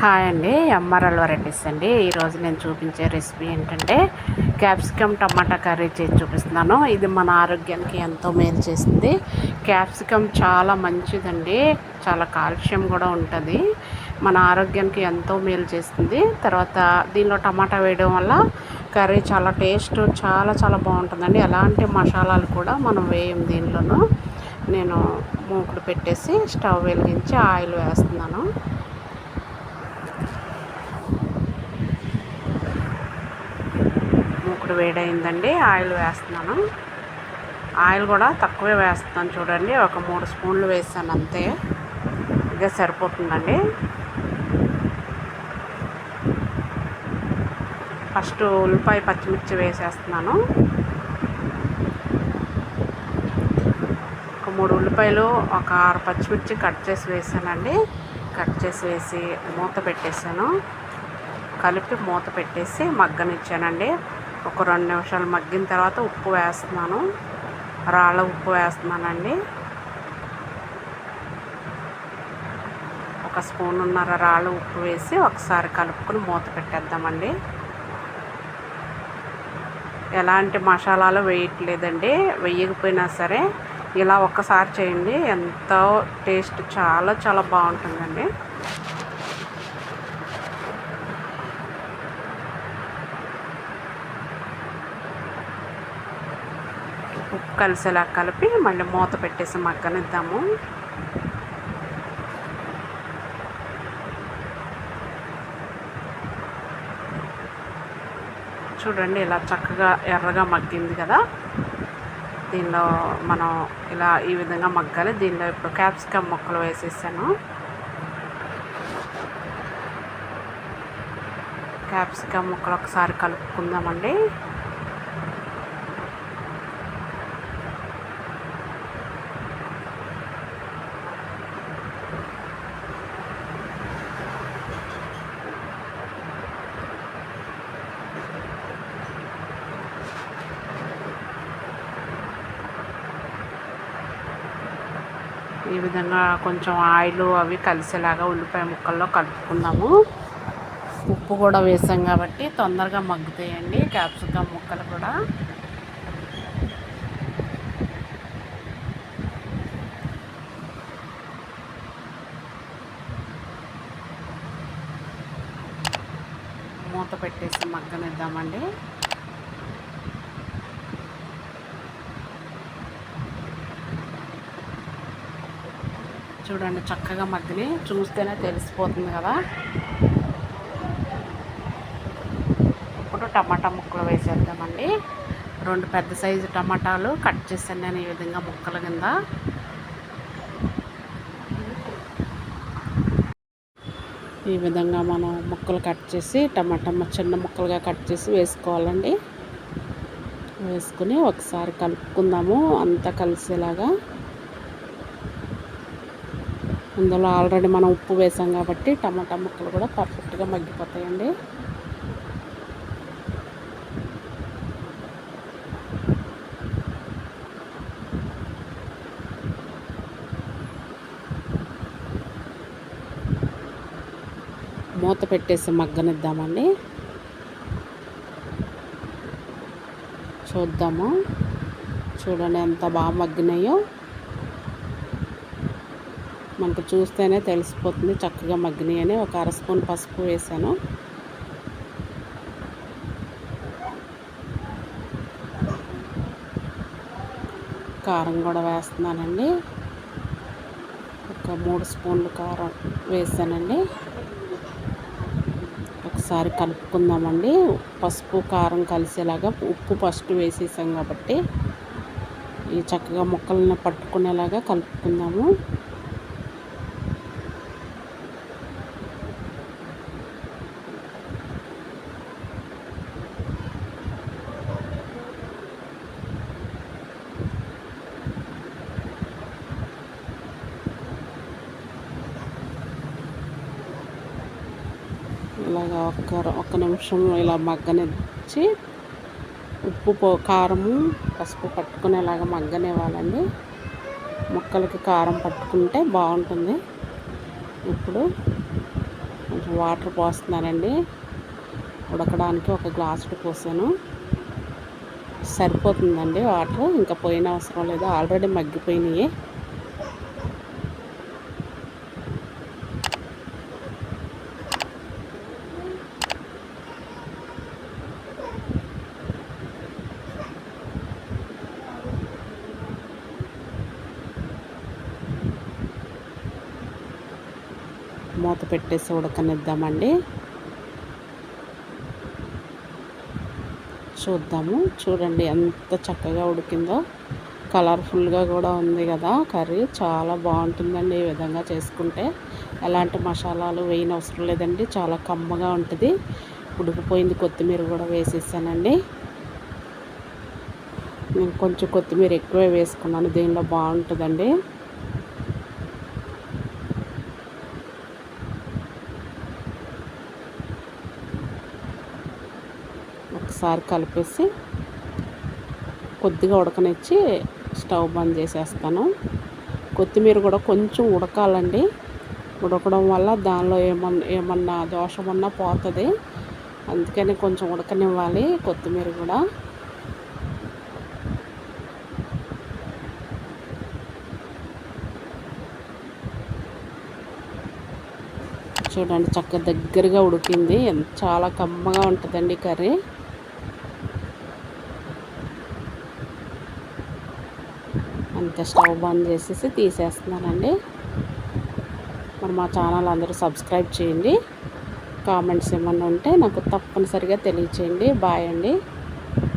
Hi అండి MRL varieties అండి. ఈరోజు నేను చూపించే రెసిపీ ఏంటంటే క్యాప్సికమ్ టమాటా కర్రీ చేసి చూపిస్తున్నాను. ఇది మన ఆరోగ్యానికి ఎంతో మేలు చేస్తుంది. క్యాప్సికమ్ చాలా మంచిదండి. చాలా కాల్షియం కూడా ఉంటుంది. మన ఆరోగ్యానికి ఎంతో మేలు చేస్తుంది. తర్వాత దీనిలో టమాటా వేయడం వల్ల కర్రీ చాలా టేస్ట్ చాలా చాలా బాగుంటుందండి. ఎలాంటి మసాలాలు కూడా మనం వేయం దీనిలోనూ. నేను మూకుడు పెట్టేసి స్టవ్ వెలిగించి ఆయిల్ వేస్తున్నాను. ఇప్పుడు వేడైందండి. ఆయిల్ వేస్తున్నాను. ఆయిల్ కూడా తక్కువే వేస్తున్నాను చూడండి. ఒక మూడు స్పూన్లు వేసాను అంతే. ఇదే సరిపోతుందండి. ఫస్ట్ ఉల్లిపాయ పచ్చిమిర్చి వేసేస్తున్నాను. ఒక మూడు ఉల్లిపాయలు ఒక ఆరు పచ్చిమిర్చి కట్ చేసి వేసానండి. కట్ చేసి వేసి మూత పెట్టేసాను కలిపి మూత పెట్టేసి మగ్గనిచ్చానండి. ఒక రెండు నిమిషాలు మగ్గిన తర్వాత ఉప్పు వేస్తున్నాను. రాళ్ళ ఉప్పు వేస్తున్నానండి. ఒక స్పూన్ ఉన్నర రాళ్ళ ఉప్పు వేసి ఒకసారి కలుపుకొని మూత పెట్టేద్దామండి. ఎలాంటి మసాలాలు వేయట్లేదండి. వేయకపోయినా సరే ఇలా ఒక్కసారి చేయండి. ఎంతో టేస్ట్ చాలా చాలా బాగుంటుందండి. కలిసేలా కలిపి మళ్ళీ మూత పెట్టేసి మగ్గనిద్దాము. చూడండి ఇలా చక్కగా ఎర్రగా మగ్గింది కదా. దీనిలో మనం ఇలా ఈ విధంగా మగ్గాలి. దీనిలో ఇప్పుడు క్యాప్సికమ్ ముక్కలు వేసేసాను. క్యాప్సికమ్ ముక్కలు ఒకసారి కలుపుకుందామండి. ఈ విధంగా కొంచెం ఆయిల్ అవి కలిసేలాగా ఉల్లిపాయ ముక్కల్లో కలుపుకుందాము. ఉప్పు కూడా వేసాం కాబట్టి తొందరగా మగ్గుతాయండి క్యాప్సికమ్ ముక్కలు కూడా. మూత పెట్టేసి మగ్గనిద్దామండి. చూడండి చక్కగా మగ్గిని చూస్తేనే తెలిసిపోతుంది కదా. ఇప్పుడు టమాటా ముక్కలు వేసేద్దామండి. రెండు పెద్ద సైజు టమాటాలు కట్ చేశాను నేను ఈ విధంగా ముక్కల కింద. ఈ విధంగా మనం ముక్కలు కట్ చేసి టమాటా చిన్న ముక్కలుగా కట్ చేసి వేసుకోవాలండి. వేసుకుని ఒకసారి కలుపుకుందాము అంతా కలిసేలాగా. అందులో ఆల్రెడీ మనం ఉప్పు వేసాం కాబట్టి టమాటా ముక్కలు కూడా పర్ఫెక్ట్గా మగ్గిపోతాయండి. మూత పెట్టేసి మగ్గనిద్దామండి. చూద్దాము. చూడండి ఎంత బాగా మగ్గినాయో. మనకు చూస్తేనే తెలిసిపోతుంది. చక్కగా మగ్గినాయి అని ఒక అర స్పూన్ పసుపు వేసాను. కారం కూడా వేస్తున్నానండి. ఒక మూడు స్పూన్లు కారం వేసానండి. ఒకసారి కలుపుకుందామండి. పసుపు కారం కలిసేలాగా ఉప్పు ఫస్ట్ వేసేసాం కాబట్టి ఈ చక్కగా ముక్కలను పట్టుకునేలాగా కలుపుకుందాము. ఇలాగా ఒక్క ఒక్క నిమిషం ఇలా మగ్గనిచ్చి ఉప్పు పో కారము పసుపు పట్టుకునేలాగా మగ్గనివ్వాలండి. ముక్కలకి కారం పట్టుకుంటే బాగుంటుంది. ఇప్పుడు కొంచెం వాటర్ పోస్తున్నానండి. ఉడకడానికి ఒక గ్లాసుడు పోసాను. సరిపోతుందండి వాటర్. ఇంకా పోయిన అవసరం లేదు. ఆల్రెడీ మగ్గిపోయినాయి. మూత పెట్టేసి ఉడకనిద్దామండి. చూద్దాము. చూడండి ఎంత చక్కగా ఉడికిందో. కలర్ఫుల్గా కూడా ఉంది కదా కర్రీ. చాలా బాగుంటుందండి ఈ విధంగా చేసుకుంటే. ఎలాంటి మసాలాలు వేయని అవసరం లేదండి. చాలా కమ్మగా ఉంటుంది. ఉడికిపోయింది కొత్తిమీర కూడా వేసేసానండి. నేను కొంచెం కొత్తిమీర ఎక్కువే వేసుకున్నాను. దీనిలో బాగుంటుందండి? ఒకసారి కలిపేసి కొద్దిగా ఉడకనిచ్చి స్టవ్ బంద్ చేసేస్తాను. కొత్తిమీర కూడా కొంచెం ఉడకాలండి. ఉడకడం వల్ల దానిలో ఏమన్నా ఏమన్నా దోషం ఉన్నా పోతుంది. అందుకని కొంచెం ఉడకనివ్వాలి కొత్తిమీర కూడా. చూడండి చక్కగా దగ్గరగా ఉడికింది. చాలా కమ్మగా ఉంటుందండి కర్రీ. అంతే స్టవ్ బంద్ చేసేసి తీసేస్తున్నానండి మరి మా ఛానల్ అందరూ సబ్స్క్రైబ్ చేయండి. కామెంట్స్ ఏమన్నా ఉంటే నాకు తప్పనిసరిగా తెలియచేయండి. బాయ్ అండి.